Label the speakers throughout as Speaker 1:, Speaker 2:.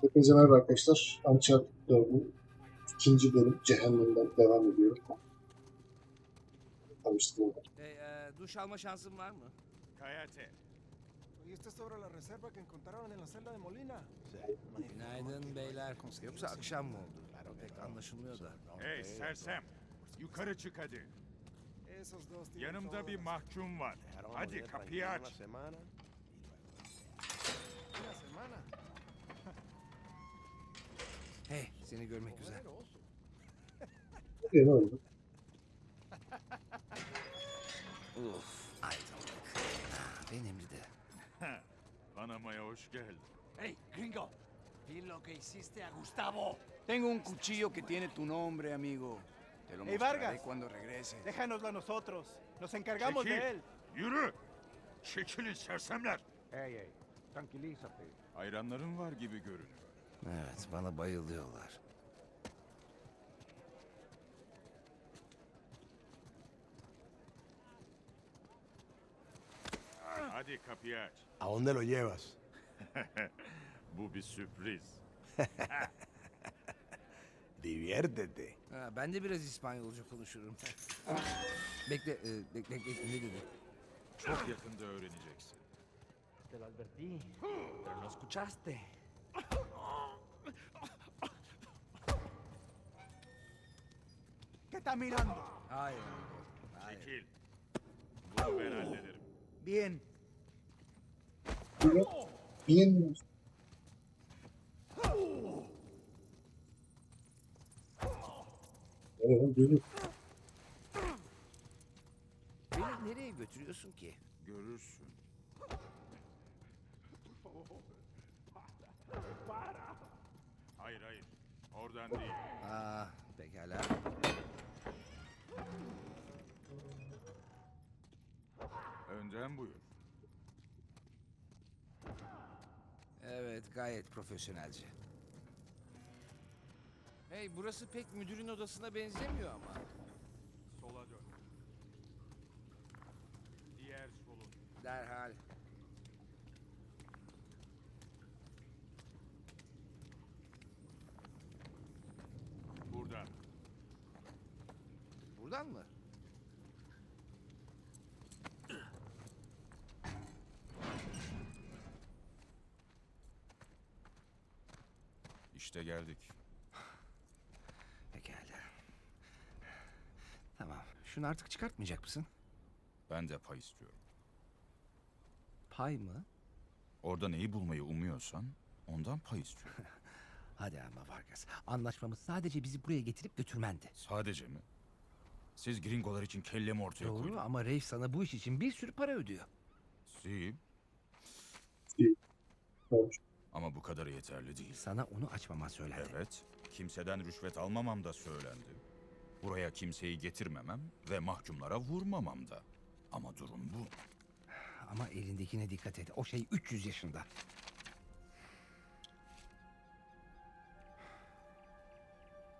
Speaker 1: Hepinize merhaba arkadaşlar. Uncharted 4'ün ikinci bölüm Cehennem'den devam ediyor. Tanıştırmalar.
Speaker 2: Hey, e, duş alma şansın var mı?
Speaker 3: Cállate.
Speaker 4: ¿Oíste sobre la reserva que encontraron en la celda de Molina?
Speaker 2: Günaydın beyler. Yoksa akşam mı oldu? Pek anlaşılmıyor da.
Speaker 3: Hey sersem. Yukarı çık hadi.
Speaker 4: Esos dos tienen
Speaker 3: Yanımda bir mahkum var. Hadi kapıyı aç.
Speaker 4: Una semana.
Speaker 2: Hey, seni görmek güzel.
Speaker 1: Ne ne oldu?
Speaker 2: Uf, aydınlık. Benimdi de.
Speaker 3: Panama'ya hoş geldin.
Speaker 5: Hey, gringo, vi lo que hiciste a Gustavo. Tengo un cuchillo que tiene tu nombre, amigo. Te lo
Speaker 4: Hey,
Speaker 5: mostraré
Speaker 4: Vargas.
Speaker 5: cuando regreses.
Speaker 4: Déjanoslo a nosotros. Nos encargamos
Speaker 3: Çekil.
Speaker 4: de él.
Speaker 3: Yürü. Çekilin sersemler.
Speaker 4: Ey, ey, tranquilízate.
Speaker 3: Hayranların var gibi görünüyor.
Speaker 2: Evet, bana bayılıyorlar.
Speaker 3: Hadi kapıyı aç.
Speaker 6: ¿A dónde lo llevas?
Speaker 3: Bu bir sürpriz.
Speaker 6: Diviértete.
Speaker 2: Ha, ben de biraz İspanyolca konuşurum. bekle, e, bekle, bekle, ne dedi?
Speaker 3: Çok yakında öğreneceksin.
Speaker 5: Te lo advertí, pero no escuchaste.
Speaker 4: Está mirando?
Speaker 2: Hayır. Hayır.
Speaker 3: Çekil. Bunu ben hallederim.
Speaker 4: Bien.
Speaker 1: Duydum.
Speaker 2: Beni nereye götürüyorsun ki?
Speaker 3: Görürsün. Hayır hayır. Oradan değil.
Speaker 2: Aa, pekala.
Speaker 3: Önden buyur.
Speaker 2: Evet, gayet profesyonelce. Hey, burası pek müdürün odasına benzemiyor ama.
Speaker 3: Sola dön. Diğer solun.
Speaker 2: Derhal.
Speaker 3: Buradan.
Speaker 2: Buradan mı?
Speaker 3: İşte geldik.
Speaker 2: Pekala. Tamam. Şunu artık çıkartmayacak mısın?
Speaker 3: Ben de pay istiyorum.
Speaker 2: Pay mı?
Speaker 3: Orada neyi bulmayı umuyorsan ondan pay istiyorum.
Speaker 2: Hadi ama Vargas. Anlaşmamız sadece bizi buraya getirip götürmendi.
Speaker 3: Sadece mi? Siz gringolar için kellemi ortaya
Speaker 2: Doğru
Speaker 3: koydunuz.
Speaker 2: ama Reif sana bu iş için bir sürü para ödüyor.
Speaker 3: Si.
Speaker 1: Olmuş.
Speaker 3: Ama bu kadar yeterli değil.
Speaker 2: Sana onu açmama söylendi.
Speaker 3: Evet. Kimseden rüşvet almamam da söylendi. Buraya kimseyi getirmemem ve mahkumlara vurmamam da. Ama durum bu.
Speaker 2: Ama elindekine dikkat et. O şey 300 yaşında.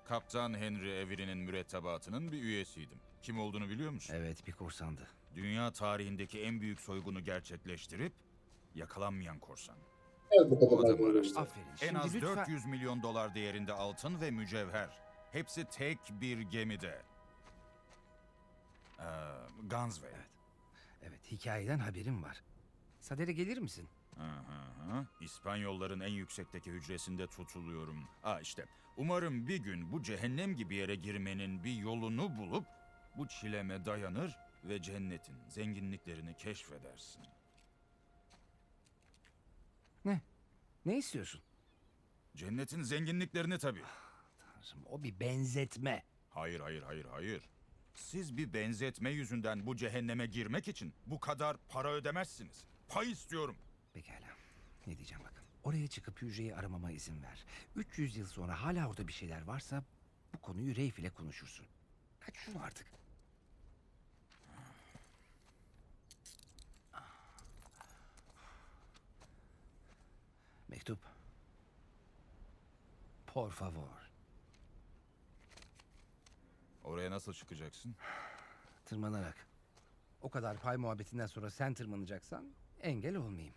Speaker 3: Kaptan Henry Avery'nin mürettebatının bir üyesiydim. Kim olduğunu biliyor musun?
Speaker 2: Evet bir korsandı.
Speaker 3: Dünya tarihindeki en büyük soygunu gerçekleştirip yakalanmayan korsan.
Speaker 1: Evet bu
Speaker 3: O
Speaker 1: kadar.
Speaker 3: adamı
Speaker 1: ben
Speaker 3: araştır.
Speaker 2: Aferin.
Speaker 3: En
Speaker 2: Şimdi
Speaker 3: az
Speaker 2: lütfen...
Speaker 3: 400 milyon dolar değerinde altın ve mücevher. Hepsi tek bir gemide. Ee, Gunsway.
Speaker 2: Evet hikayeden haberim var. Sadere gelir misin?
Speaker 3: Hı hı hı. İspanyolların en yüksekteki hücresinde tutuluyorum. Aa işte. Umarım bir gün bu cehennem gibi yere girmenin bir yolunu bulup bu çileme dayanır ve cennetin zenginliklerini keşfedersin.
Speaker 2: Ne istiyorsun?
Speaker 3: Cennetin zenginliklerini tabii.
Speaker 2: Tanrım, O bir benzetme.
Speaker 3: Hayır, hayır, hayır, hayır. Siz bir benzetme yüzünden bu cehenneme girmek için bu kadar para ödemezsiniz. Pay istiyorum.
Speaker 2: Pekala. Ne diyeceğim bakın. Oraya çıkıp hücreyi aramama izin ver. 300 yıl sonra hala orada bir şeyler varsa bu konuyu Reif ile konuşursun. Kaç şunu artık. Mektup. Por favor.
Speaker 3: Oraya nasıl çıkacaksın?
Speaker 2: Tırmanarak. O kadar pay muhabbetinden sonra sen tırmanacaksan engel olmayayım.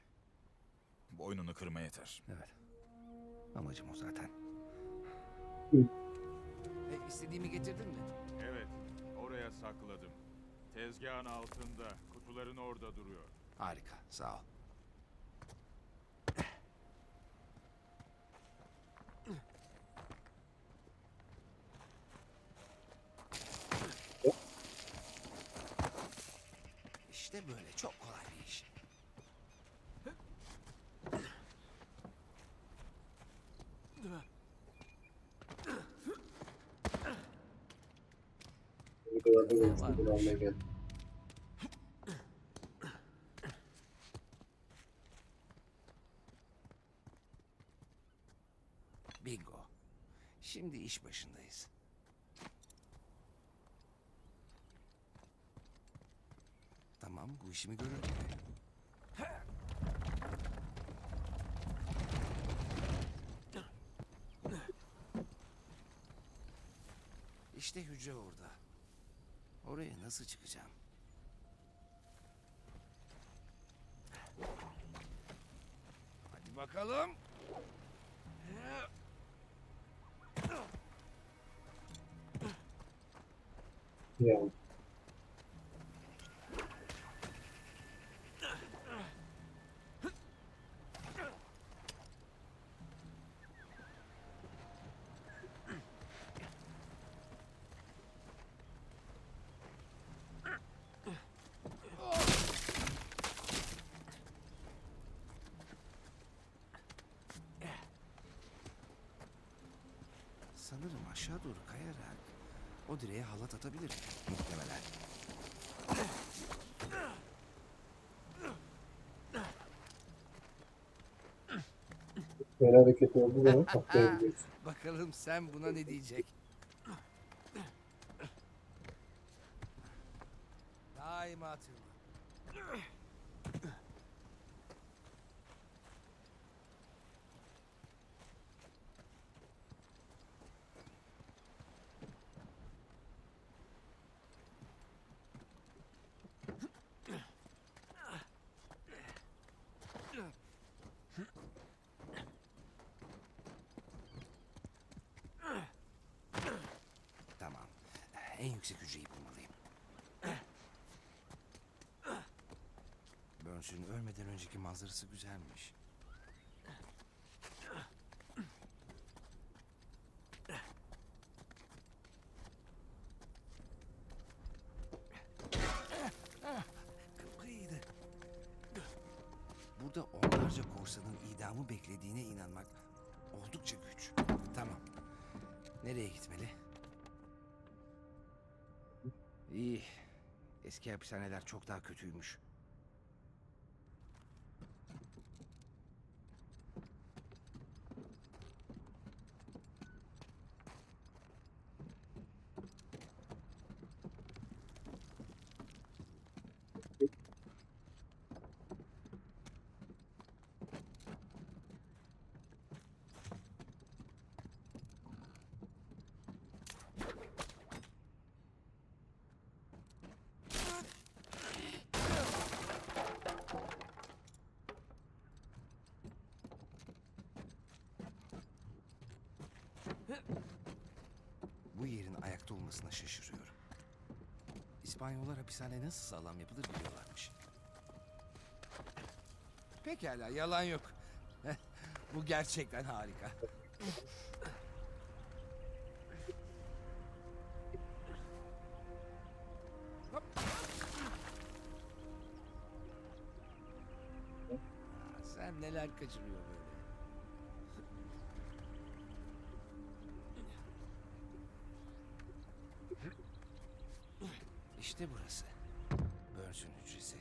Speaker 3: Boynunu kırma yeter.
Speaker 2: Evet. Amacım o zaten. E, istediğimi getirdin mi?
Speaker 3: Evet, oraya sakladım. Tezgahın altında, kutuların orada duruyor.
Speaker 2: Harika, sağ ol. İşte böyle çok kolay bir iş. Bingo. Şimdi iş başındayız. Tamam, bu işimi görür. İşte hücre orada. Oraya nasıl çıkacağım? Hadi bakalım.
Speaker 1: Yani.
Speaker 2: Sanırım aşağı doğru kayarak o direğe halat atabilirim muhtemelen.
Speaker 1: Böyle hareket olduğu zaman atlayabiliyorsun.
Speaker 2: Bakalım sen buna ne diyecek? Daima tırman. Tamam. En yüksek hücreyi bulmalıyım. Burns'ün ölmeden önceki manzarası güzelmiş. Hapishaneler çok daha kötüymüş. Hapishane nasıl sağlam yapılır biliyorlarmış. Pekala yalan yok. Bu gerçekten harika. Sen neler kaçırıyor. İşte burası. Burns'ün hücresi.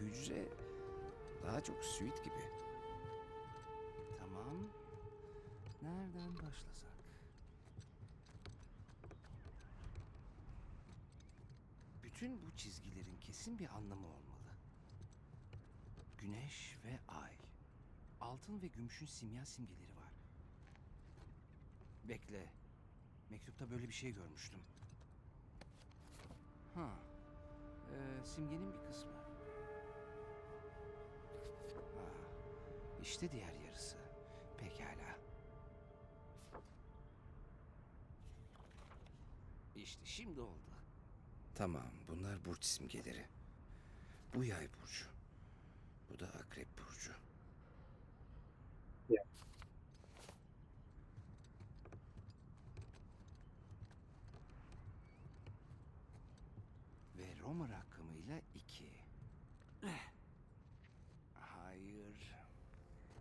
Speaker 2: Hücre daha çok suite gibi. Tamam. Nereden başlasak? Bütün bu çizgilerin kesin bir anlamı olmalı. Güneş ve ay. Altın ve gümüşün simya simgeleri var. Bekle. Mektupta böyle bir şey görmüştüm. Ha. Ee, simgenin bir kısmı. Ha. İşte diğer yarısı. Pekala. İşte şimdi oldu. Tamam, bunlar burç simgeleri. Bu yay burcu. Bu da akrep burcu.
Speaker 1: Ya.
Speaker 2: Roma rakamıyla iki. Hayır.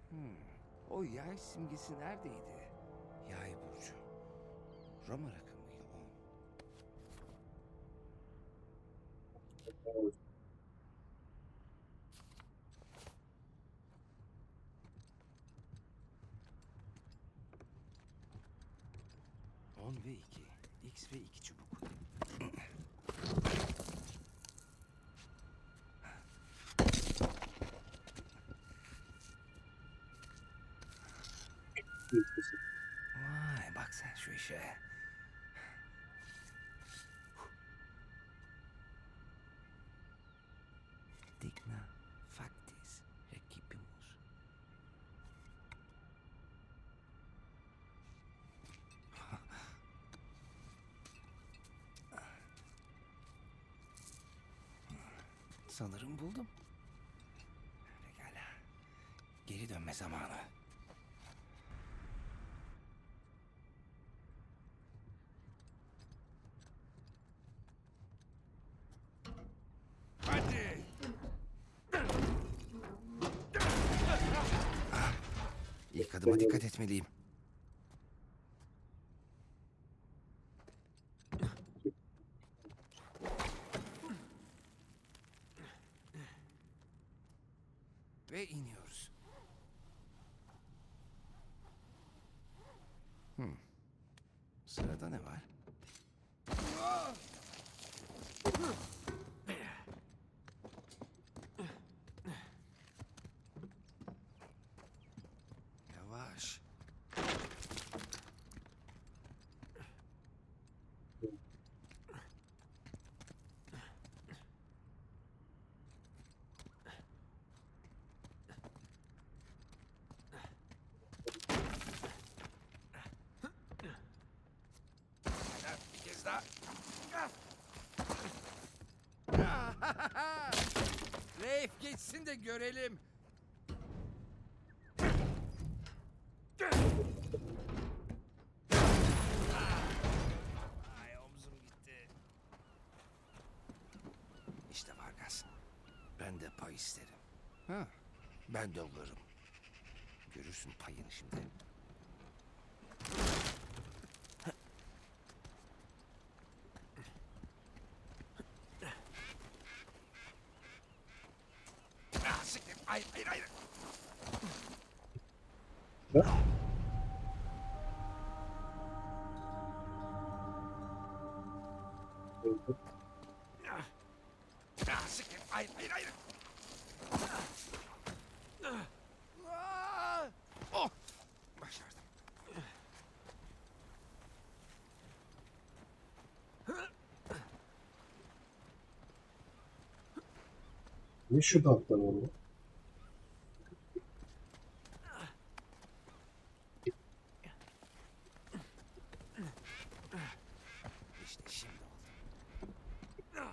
Speaker 2: Hmm. O yay simgesi neredeydi? Yay burcu. Roma rakamıyla on. On ve iki. X ve iki çubuk. İşe. Digna factis recipimus. Sanırım buldum. Pekala. Geri dönme zamanı. Hadi. İlk adıma dikkat etmeliyim. Ve iniyoruz. Hmm. Sırada ne var? Yavaş. Bir kez daha. Reif geçsin de görelim. Ay omzum gitti. İşte Vargas. Ben de pay isterim. Ha, ben de alırım. Görürsün payını şimdi. Ah, siktir. Hayır, hayır, hayır.
Speaker 1: Ne? Öldü.
Speaker 2: Ah, siktir. Hayır, hayır, hayır. Oh! Başardım.
Speaker 1: Ne şu daktan oldu?
Speaker 2: İşte şimdi oldu.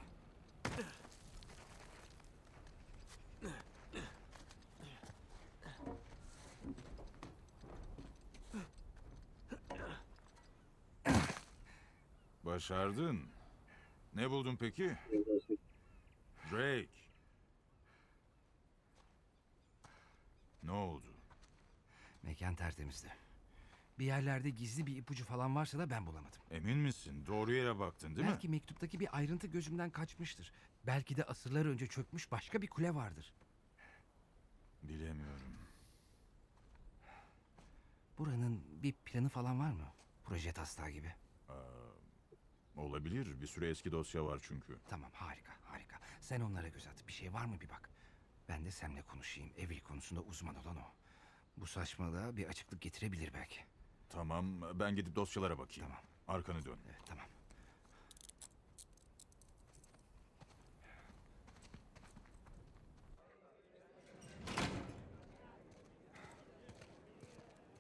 Speaker 3: Başardın. Ne buldun peki? Drake. Ne oldu?
Speaker 2: Mekan tertemizdi. Bir yerlerde gizli bir ipucu falan varsa da ben bulamadım.
Speaker 3: Emin misin? Doğru yere baktın değil
Speaker 2: Belki
Speaker 3: mi?
Speaker 2: mektuptaki bir ayrıntı gözümden kaçmıştır. Belki de asırlar önce çökmüş başka bir kule vardır.
Speaker 3: Bilemiyorum.
Speaker 2: Buranın bir planı falan var mı? Proje taslağı gibi.
Speaker 3: Olabilir. Bir sürü eski dosya var çünkü.
Speaker 2: Tamam harika harika. Sen onlara göz at. Bir şey var mı bir bak. Ben de seninle konuşayım. Evil konusunda uzman olan o. Bu saçmalığa bir açıklık getirebilir belki.
Speaker 3: Tamam, ben gidip dosyalara bakayım.
Speaker 2: Tamam.
Speaker 3: Arkanı dön.
Speaker 2: Evet tamam.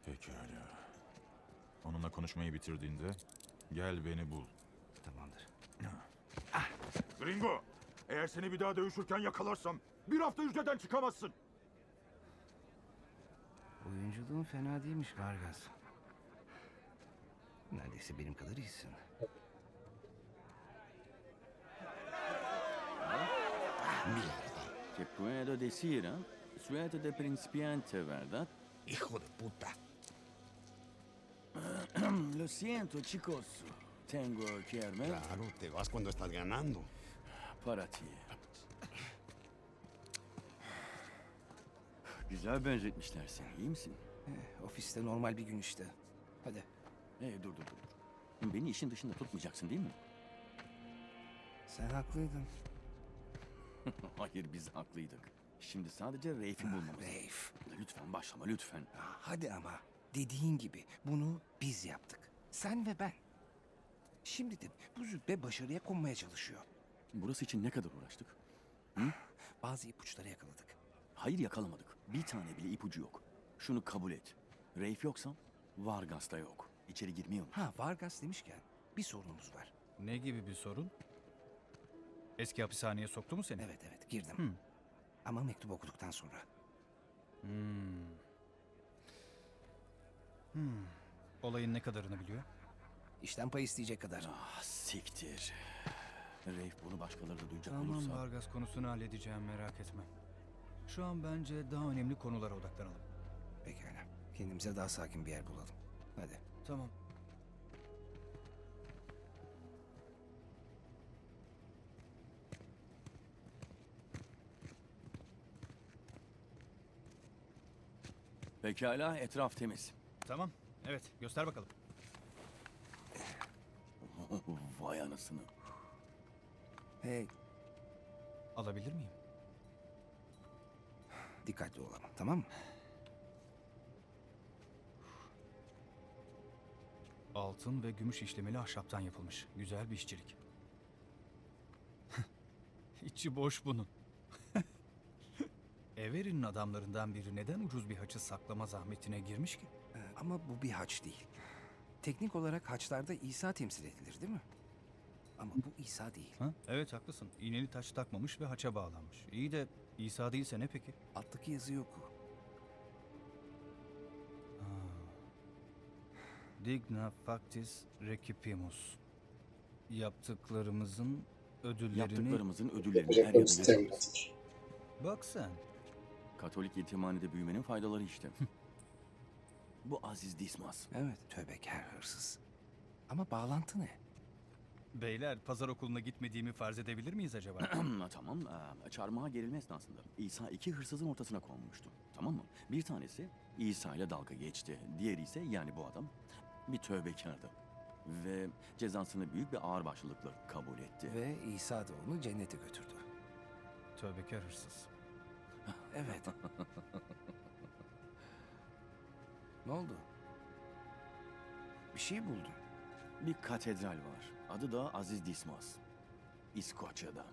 Speaker 3: Pekala. Onunla konuşmayı bitirdiğinde gel beni bul.
Speaker 2: Tamam
Speaker 3: Gringo, eğer seni bir daha dövüşürken yakalarsam bir hafta hücreden çıkamazsın.
Speaker 2: Oyunculuğun fena değilmiş Vargas. Neredeyse benim kadar iyisin.
Speaker 7: Te puedo decir, ¿eh? Suerte de principiante, ¿verdad?
Speaker 5: Hijo de puta.
Speaker 7: Lo siento, chicos. Tengo que irme
Speaker 8: Claro, te vas cuando estás ganando.
Speaker 7: para ti. Güzel benzetmişler seni, iyi misin?
Speaker 2: Eh, ofiste normal bir gün işte. Hadi.
Speaker 7: Ee, dur dur dur. Beni işin dışında tutmayacaksın değil mi?
Speaker 2: Sen haklıydın.
Speaker 7: Hayır, biz haklıydık. Şimdi sadece Reif'i bulmamız.
Speaker 2: Reif.
Speaker 7: Lütfen başlama, lütfen.
Speaker 2: Ah, Hadi ama. Dediğin gibi bunu biz yaptık. Sen ve ben. Şimdi de bu züppe başarıya konmaya çalışıyor.
Speaker 7: Burası için ne kadar uğraştık?
Speaker 2: Bazı ipuçları yakaladık.
Speaker 7: Hayır yakalamadık. Bir tane bile ipucu yok. Şunu kabul et. Reif yoksa Vargas da yok. İçeri girmiyor mu?
Speaker 2: Ha Vargas demişken bir sorunumuz var.
Speaker 9: Ne gibi bir sorun? Eski hapishaneye soktu mu seni?
Speaker 2: Evet evet girdim.
Speaker 9: Hmm.
Speaker 2: Ama mektup okuduktan sonra.
Speaker 9: Hmm. Hmm. Olayın ne kadarını biliyor?
Speaker 2: İşten pay isteyecek kadar.
Speaker 7: Ah siktir. Reif bunu başkaları da duyacak
Speaker 9: Tamam
Speaker 7: olursa...
Speaker 9: Vargas konusunu halledeceğim merak etme. Şu an bence daha önemli konulara odaklanalım.
Speaker 2: Pekala. Kendimize daha sakin bir yer bulalım. Hadi.
Speaker 9: Tamam.
Speaker 7: Pekala etraf temiz.
Speaker 9: Tamam. Evet göster bakalım.
Speaker 7: Vay anasını.
Speaker 2: Hey
Speaker 9: Alabilir miyim?
Speaker 2: dikkatli olalım tamam mı?
Speaker 9: Altın ve gümüş işlemeli ahşaptan yapılmış. Güzel bir işçilik. İçi boş bunun. Everin'in adamlarından biri neden ucuz bir haçı saklama zahmetine girmiş ki?
Speaker 2: Ee, ama bu bir haç değil. Teknik olarak haçlarda İsa temsil edilir değil mi? Ama bu İsa değil.
Speaker 9: Ha? Evet haklısın. İğneli taş takmamış ve haça bağlanmış. İyi de İsa değilse ne peki?
Speaker 2: Alttaki yazı yok.
Speaker 9: Digna factis recipimus. Yaptıklarımızın ödüllerini...
Speaker 7: Yaptıklarımızın ödüllerini her yerde.
Speaker 9: Bak sen.
Speaker 7: Katolik yetimhanede büyümenin faydaları işte. Bu Aziz Dismas.
Speaker 2: Evet tövbekar hırsız. Ama bağlantı ne?
Speaker 9: Beyler pazar okuluna gitmediğimi farz edebilir miyiz acaba?
Speaker 7: tamam. aa, Çarmıha gerilme esnasında İsa iki hırsızın ortasına konmuştu. Tamam mı? Bir tanesi İsa ile dalga geçti. Diğeri ise yani bu adam bir tövbekardı. Ve cezasını büyük bir ağırbaşlılıkla kabul etti.
Speaker 2: Ve İsa da onu cennete götürdü.
Speaker 9: Tövbekar hırsız.
Speaker 2: Evet. ne oldu? Bir şey buldum.
Speaker 7: Bir katedral var. Adı da Aziz Dismas. İskoçya'da.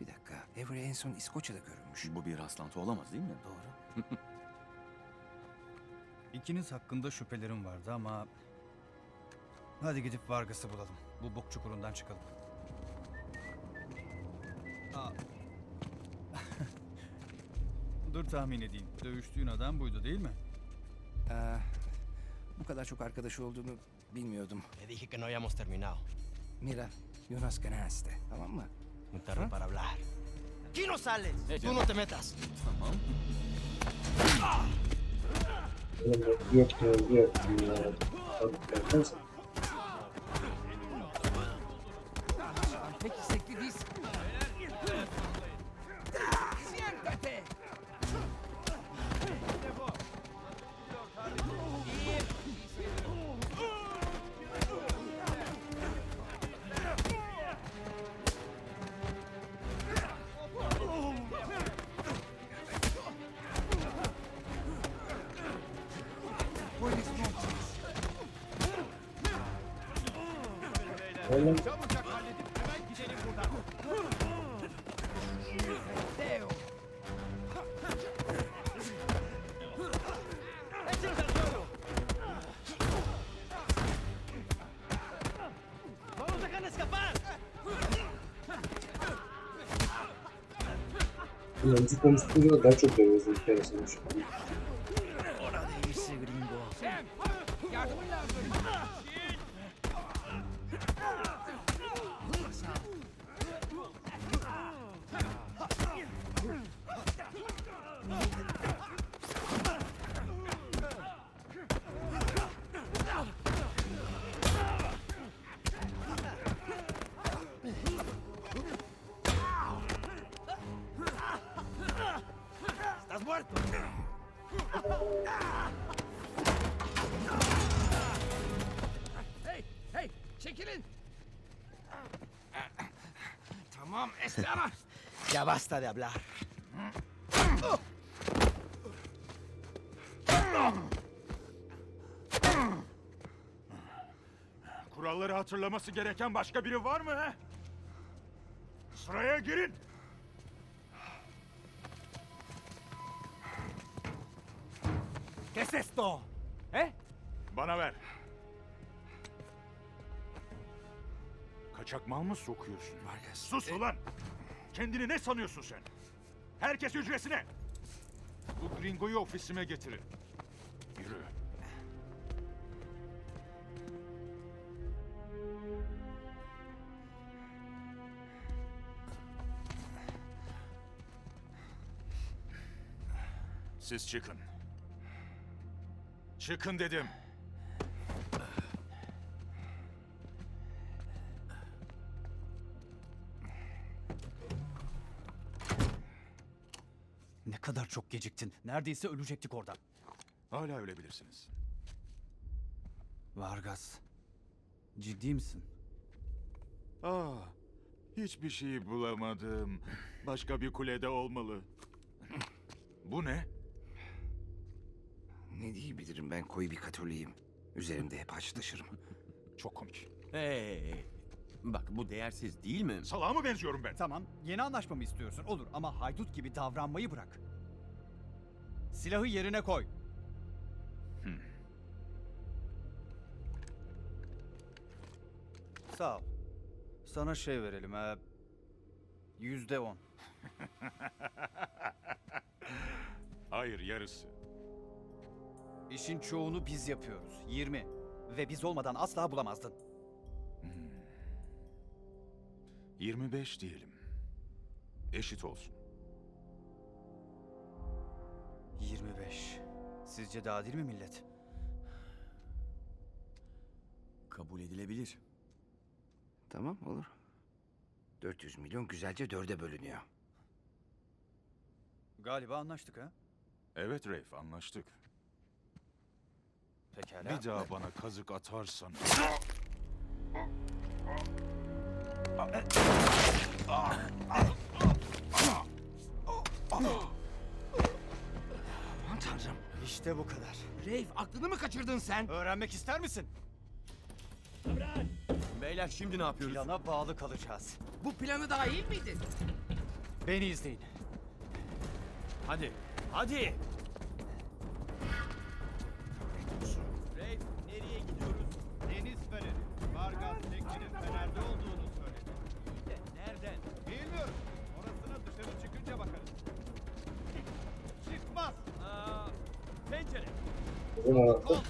Speaker 2: Bir dakika. Avery en son İskoçya'da görülmüş.
Speaker 7: Bu bir rastlantı olamaz değil mi?
Speaker 2: Doğru.
Speaker 9: İkiniz hakkında şüphelerim vardı ama... Hadi gidip Vargas'ı bulalım. Bu bok çukurundan çıkalım. Aa. Dur tahmin edeyim. Dövüştüğün adam buydu değil mi?
Speaker 2: Ee, bu kadar çok arkadaşı olduğunu bilmiyordum.
Speaker 10: Te dije que no habíamos terminado.
Speaker 2: Mira, Jonas ganaste. Tamam mı?
Speaker 10: Tarro
Speaker 2: ¿Ah?
Speaker 10: para hablar. ¡Aquí no sales! ¡Tú no te metas!
Speaker 7: Tamam.
Speaker 1: Yok yok yok. yok. Tabii, Öncü konusunda da daha çok dövüyoruz şu an.
Speaker 5: Ya basta de hablar.
Speaker 3: Kuralları hatırlaması gereken başka biri var mı he? Sıraya girin.
Speaker 5: ¿Qué es esto? ¿Eh?
Speaker 3: Bana ver. Kaçak mal mı sokuyorsun?
Speaker 2: Vargas.
Speaker 3: Sus ulan! Kendini ne sanıyorsun sen? Herkes hücresine! Bu gringoyu ofisime getirin. Yürü. Siz çıkın. Çıkın dedim.
Speaker 9: Kadar çok geciktin. Neredeyse ölecektik orada.
Speaker 3: Hala ölebilirsiniz.
Speaker 9: Vargas. Ciddi misin?
Speaker 3: Ah, hiçbir şey bulamadım. Başka bir kulede olmalı. Bu ne?
Speaker 2: Ne diyebilirim ben koyu bir katoliyim. Üzerimde hep haç taşırım.
Speaker 3: Çok komik.
Speaker 7: Hey, bak bu değersiz değil mi?
Speaker 3: Salağa mı benziyorum ben?
Speaker 9: Tamam, yeni anlaşma mı istiyorsun? Olur ama haydut gibi davranmayı bırak. Silahı yerine koy. Sağ ol. Sana şey verelim ha. Yüzde on.
Speaker 3: Hayır, yarısı.
Speaker 9: İşin çoğunu biz yapıyoruz. 20. Ve biz olmadan asla bulamazdın.
Speaker 3: 25 diyelim. Eşit olsun.
Speaker 9: 25. Sizce de adil mi millet?
Speaker 7: Kabul edilebilir.
Speaker 2: Tamam olur. 400 milyon güzelce dörde bölünüyor.
Speaker 9: Galiba anlaştık ha?
Speaker 3: Evet Reif, anlaştık.
Speaker 9: Pekala.
Speaker 3: Bir daha bana kazık atarsan...
Speaker 2: Aman tanrım.
Speaker 9: İşte bu kadar.
Speaker 2: Reif aklını mı kaçırdın sen?
Speaker 9: Öğrenmek ister misin?
Speaker 7: Beyler şimdi ne yapıyoruz?
Speaker 9: Plana bağlı kalacağız.
Speaker 2: Bu planı dahil miydin?
Speaker 9: Beni izleyin.
Speaker 7: Hadi, hadi!
Speaker 1: O zaman hatta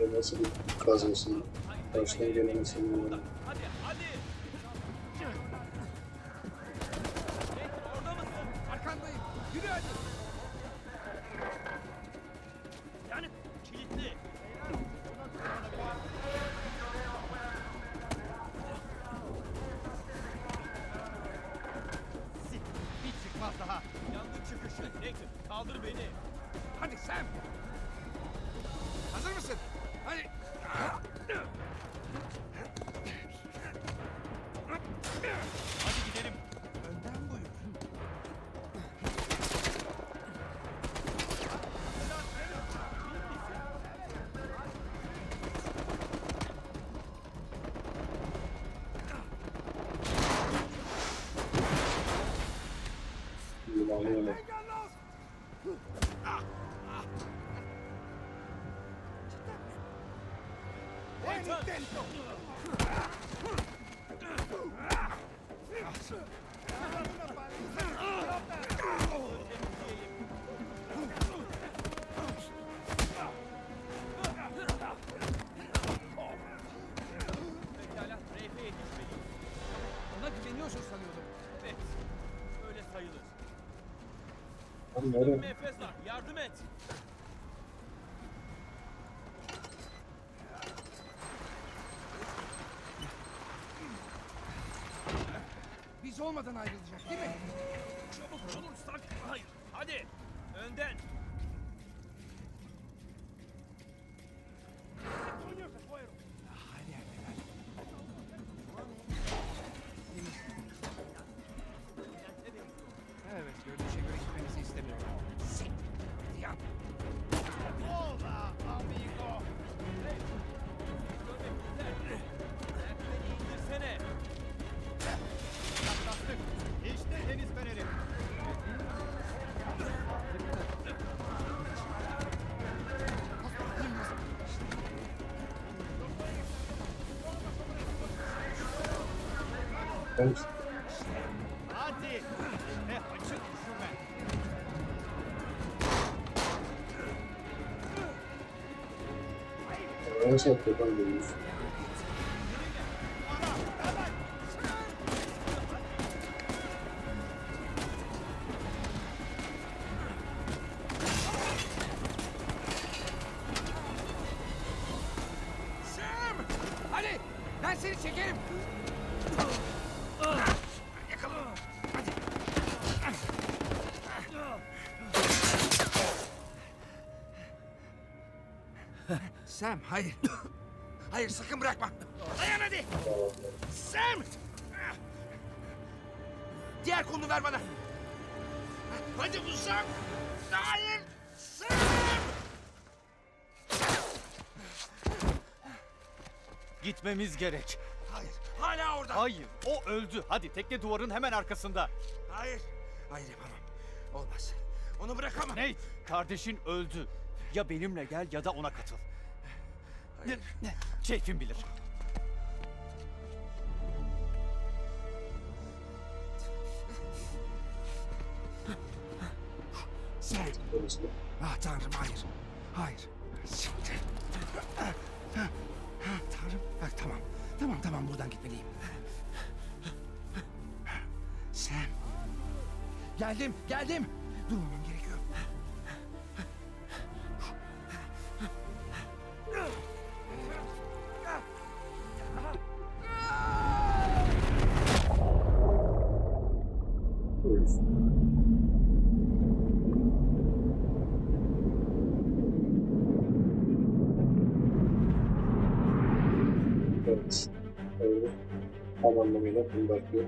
Speaker 1: ve nasıl bir kazmasın,
Speaker 7: とし
Speaker 2: ている練習
Speaker 1: だ。Öyle.
Speaker 9: Pekala, Reif'e yetişmeliyim.
Speaker 2: Ona güveniyorsun sanıyordum.
Speaker 1: Nereye?
Speaker 9: Mefeza, yardım et.
Speaker 2: Biz olmadan ayrılacak değil mi?
Speaker 9: Çabuk olursak, hayır. Hadi, önden.
Speaker 2: Evet, görünüşe göre gitmemizi istemiyor. Ya,
Speaker 9: Hola, amigo. Hey. Mertleri indirsene. Yaklaştık. İşte deniz feneri.
Speaker 1: Ben
Speaker 9: Hadi!
Speaker 2: Ben seni çekerim. Yakala. Hadi. Sam, hayır. Hayır, sakın bırakma. Dayan hadi. Sam! Diğer kolunu ver bana. Hadi uzak. Hayır. Sam!
Speaker 9: Gitmemiz gerek.
Speaker 2: Hayır, hala orada.
Speaker 9: Hayır, o öldü. Hadi tekne duvarın hemen arkasında.
Speaker 2: Hayır. Hayır yapamam. Olmaz. Onu bırakamam.
Speaker 9: Nate, kardeşin öldü. Ya benimle gel ya da ona katıl.
Speaker 2: Hayır.
Speaker 9: Keyfin bilir.
Speaker 2: Sen.
Speaker 1: Da.
Speaker 2: Ah tanrım hayır. Hayır. Siktir. Ah, ah, ah, Tanrım. Tamam. Tamam tamam buradan gitmeliyim. Sam. Geldim geldim. Durmamam
Speaker 1: anlamıyla bunu bakıyor.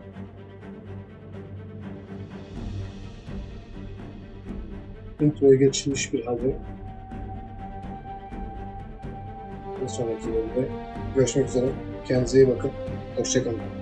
Speaker 1: Introya geçilmiş bir halde bir sonraki bölümde görüşmek üzere. Kendinize iyi bakın. Hoşçakalın.